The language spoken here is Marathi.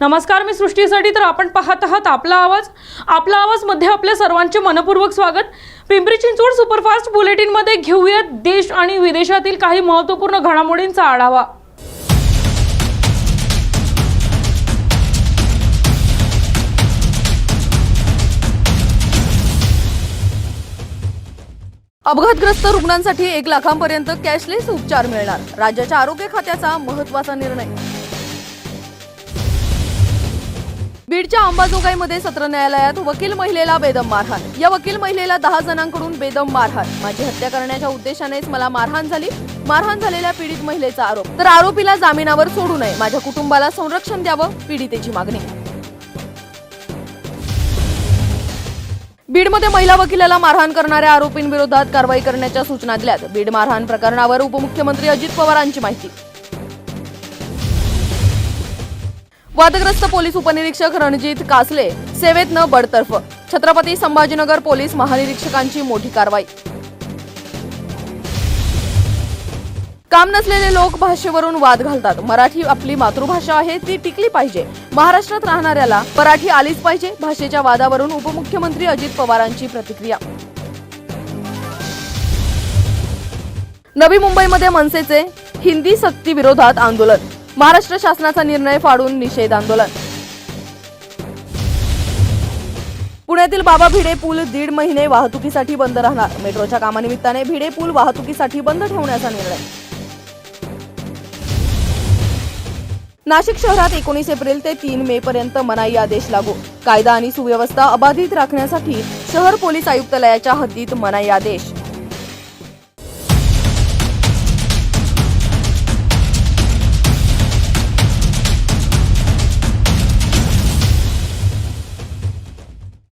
नमस्कार मी सृष्टीसाठी तर आपण पाहत आहात आपला आवाज. आपला आवाजमध्ये आपल्या सर्वांचे मनपूर्वक स्वागत. पिंपरी चिंचवड सुपरफास्ट बुलेटिनमध्ये घेऊयात देश आणि विदेशातील काही महत्त्वपूर्ण घडामोडींचा आढावा. अपघातग्रस्त रुग्णांसाठी एक लाखांपर्यंत कॅशलेस उपचार मिळणार. राज्याच्या आरोग्य खात्याचा महत्त्वाचा निर्णय. बीडच्या अंबाजोगाईमध्ये सत्र न्यायालयात वकील महिलेला बेदम मारहाण. या वकील महिलेला दहा जणांकडून बेदम मारहाण. माझी हत्या करण्याच्या उद्देशानेच मला मारहाण झाली. मारहाण झालेल्या पीडित महिलेचा आरोप. तर आरोपीला जामिनावर सोडू नये. माझ्या कुटुंबाला संरक्षण द्यावं पीडितेची मागणी. बीडमध्ये महिला वकिलाला मारहाण करणाऱ्या आरोपींविरोधात कारवाई करण्याच्या सूचना दिल्यात. बीड मारहाण प्रकरणावर उपमुख्यमंत्री अजित पवारांची माहिती. वादग्रस्त पोलीस उपनिरीक्षक रणजित कासले सेवेत न बडतर्फ. छत्रपती संभाजीनगर पोलीस महानिरीक्षकांची मोठी कारवाई. काम नसलेले लोक भाषेवरून वाद घालतात. मराठी आपली मातृभाषा आहे ती टिकली पाहिजे. महाराष्ट्रात राहणाऱ्याला मराठी आलीच पाहिजे भाषेच्या वादावरून उपमुख्यमंत्री अजित पवारांची प्रतिक्रिया. नवी मुंबईमध्ये मनसेचे हिंदी सक्ती विरोधात आंदोलन. महाराष्ट्र शासनाचा निर्णय फाडून निषेध आंदोलन. पुण्यातील बाबा भिडे पूल दीड महिने वाहतुकीसाठी बंद राहणार. मेट्रोच्या कामानिमित्ताने भिडे पूल वाहतुकीसाठी बंद ठेवण्याचा निर्णय. नाशिक शहरात एकोणीस एप्रिल ते तीन मे पर्यंत मनाई आदेश लागू. कायदा आणि सुव्यवस्था अबाधित राखण्यासाठी शहर पोलीस आयुक्तालयाच्या हद्दीत मनाई आदेश.